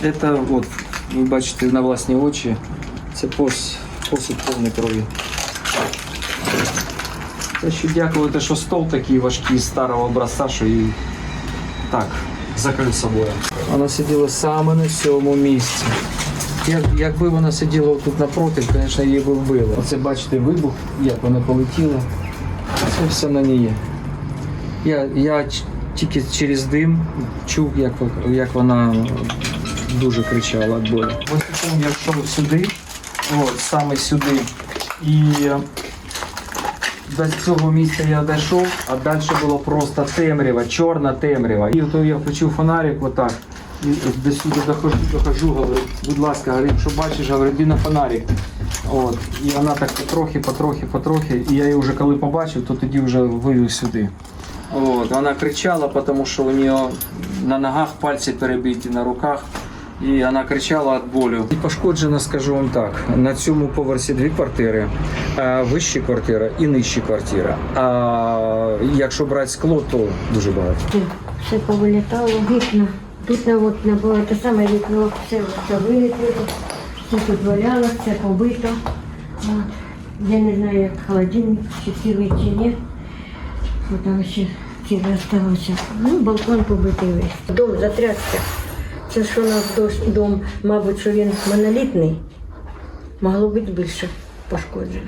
Це, от, ви бачите на власні очі, це пос, посуд повний крові. Це ще дякувати, що стол такий важкий старого образця, що і так, закрив собою. Вона сиділа саме на цьому місці. Як, якби вона сиділа тут напроти, звісно, її би вбили. Оце бачите вибух, як вона полетіла. Це все на ній. Я, я тільки через дим чув, як, як вона дуже кричала від болю. Потім я йшов сюди, от, саме сюди. І до цього місця я дійшов, а далі було просто темрява, чорна темрява. І то я включив фонарик отак. І до сюди дохожу, дохожу, говорю, будь ласка, говорю, якщо бачиш, говорю, йди на фонарик. От. І вона так потрохи, потрохи, потрохи. І я її вже коли побачив, то тоді вже вивів сюди. От. Вона кричала, тому що у неї на ногах пальці перебиті, на руках. І вона кричала від болю. І пошкоджена, скажу вам так, на цьому поверсі дві квартири, а вищі квартира і нижчі квартири. А якщо брати скло, то дуже багато. Все, все повилітало, вікна. Тут на, от, на було те саме вікно, все, все вилетіло, все тут валялося, все побито. Я не знаю, як холодильник, чи цілий, чи ні. Бо там ще ціле залишилося. Ну, балкон побитий весь. Дом затрясся. Це що у нас дом, мабуть, що він монолітний. Могло бути більше пошкоджено.